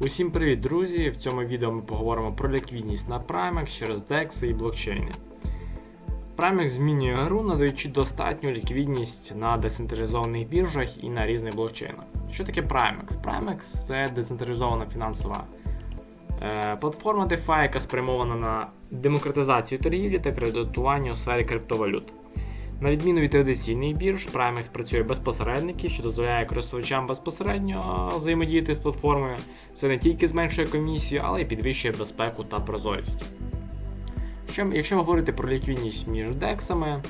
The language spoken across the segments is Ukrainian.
Усім привіт, друзі! В цьому відео ми поговоримо про ліквідність на Primex через DEX і блокчейни. Primex змінює гру, надаючи достатню ліквідність на децентралізованих біржах і на різних блокчейнах. Що таке Primex? Primex це децентралізована фінансова е, платформа DeFi, яка спрямована на демократизацію торгівлі та кредитування у сфері криптовалют. На відміну від традиційних бірж, Primex працює без посередників, що дозволяє користувачам безпосередньо взаємодіяти з платформою. Це не тільки зменшує комісію, але й підвищує безпеку та прозорість. Що, якщо говорити про ліквідність між дексами,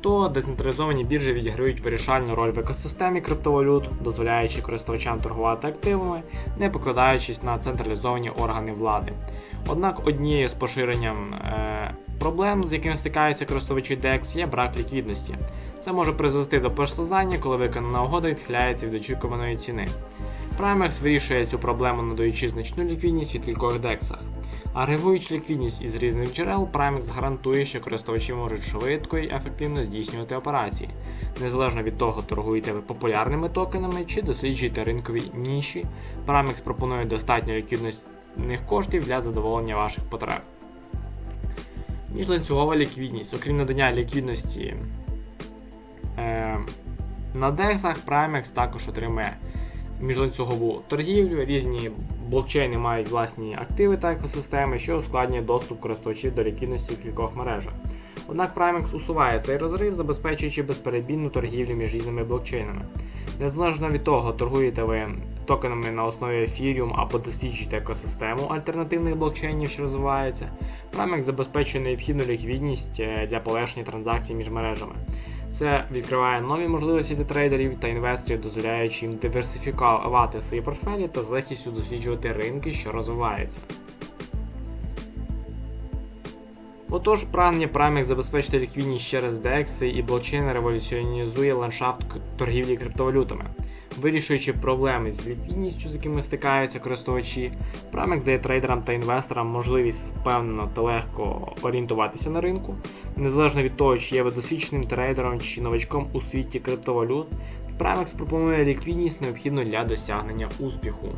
то децентралізовані біржі відіграють вирішальну роль в екосистемі криптовалют, дозволяючи користувачам торгувати активами, не покладаючись на централізовані органи влади. Однак однією з поширенням е, проблем, з якими стикаються користувачі DEX, є брак ліквідності. Це може призвести до переслизання, коли виконана угода відхиляється від очікуваної ціни. Primex вирішує цю проблему, надаючи значну ліквідність від кількох дексах. Агрегуючи ліквідність із різних джерел, Primex гарантує, що користувачі можуть швидко і ефективно здійснювати операції. Незалежно від того, торгуєте ви популярними токенами чи досліджуєте ринкові ніші, Primex пропонує достатньо ліквідностних коштів для задоволення ваших потреб. Міжланцюгова ліквідність, окрім надання ліквідності е, на дексах, Primex також отримує міжланцюгову торгівлю. Різні блокчейни мають власні активи та екосистеми, що ускладнює доступ користувачів до ліквідності в кількох мережах. Однак Primex усуває цей розрив, забезпечуючи безперебійну торгівлю між різними блокчейнами. Незалежно від того, торгуєте ви токенами на основі Ethereum або досліджуєте екосистему альтернативних блокчейнів, що розвивається, Primex забезпечує необхідну ліквідність е, для полегшення транзакцій між мережами. Це відкриває нові можливості для трейдерів та інвесторів, дозволяючи їм диверсифікувати свої портфелі та з легкістю досліджувати ринки, що розвиваються. Отож, прагнення Primex забезпечити ліквідність через DEX і блокчейн революціонізує ландшафт торгівлі криптовалютами. Вирішуючи проблеми з ліквідністю, з якими стикаються користувачі, Primex дає трейдерам та інвесторам можливість впевнено та легко орієнтуватися на ринку, незалежно від того, чи є ви досвідченим трейдером чи новачком у світі криптовалют. Primex пропонує ліквідність необхідну для досягнення успіху.